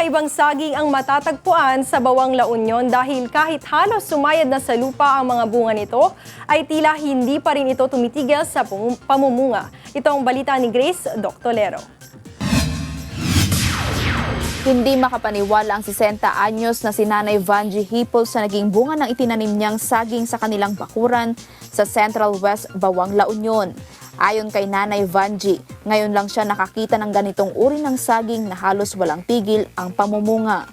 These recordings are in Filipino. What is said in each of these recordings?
Kakaibang saging ang matatagpuan sa Bawang La Union dahil kahit halos sumayad na sa lupa ang mga bunga nito, ay tila hindi pa rin ito tumitigil sa pamumunga. Ito ang balita ni Grace Doctolero. Hindi makapaniwala ang 60 anyos na si Nanay Vanji Hipol sa naging bunga ng itinanim niyang saging sa kanilang bakuran sa Central West Bawang La Union. Ayon kay Nanay Vanji, ngayon lang siya nakakita ng ganitong uri ng saging na halos walang tigil ang pamumunga.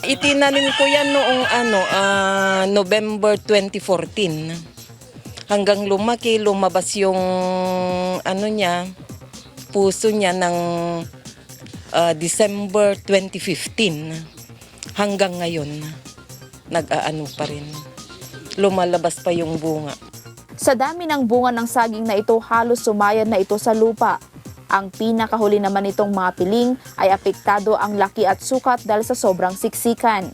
Itinanim ko yan noong ano, ah, November 2014. Hanggang lumaki, lumabas yung ano niya, puso niya ng ah, December 2015. Hanggang ngayon, nag-aano pa rin. Lumalabas pa yung bunga. Sa dami ng bunga ng saging na ito, halos sumayad na ito sa lupa. Ang pinakahuli naman nitong mga piling ay apektado ang laki at sukat dahil sa sobrang siksikan.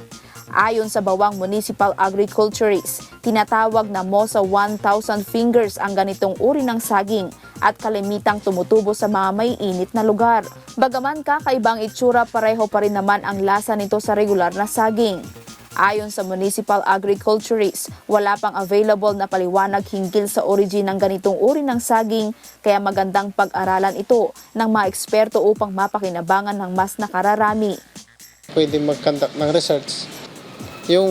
Ayon sa Bawang Municipal Agriculturist, tinatawag na mo sa 1,000 fingers ang ganitong uri ng saging at kalimitang tumutubo sa mga may init na lugar. Bagaman kakaibang itsura, pareho pa rin naman ang lasa nito sa regular na saging. Ayon sa Municipal Agriculturist, wala pang available na paliwanag hinggil sa origin ng ganitong uri ng saging kaya magandang pag-aralan ito ng mga eksperto upang mapakinabangan ng mas nakararami. pwede mag-conduct ng research. Yung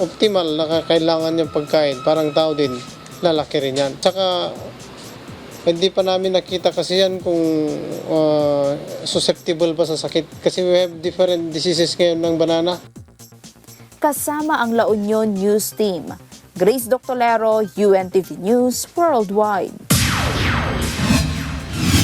optimal na kakailangan yung pagkain, parang tao din, lalaki rin yan. Tsaka, hindi pa namin nakita kasi yan kung uh, susceptible pa sa sakit. Kasi we have different diseases ngayon ng banana. Kasama ang La Union News Team. Grace Doctolero, UNTV News Worldwide.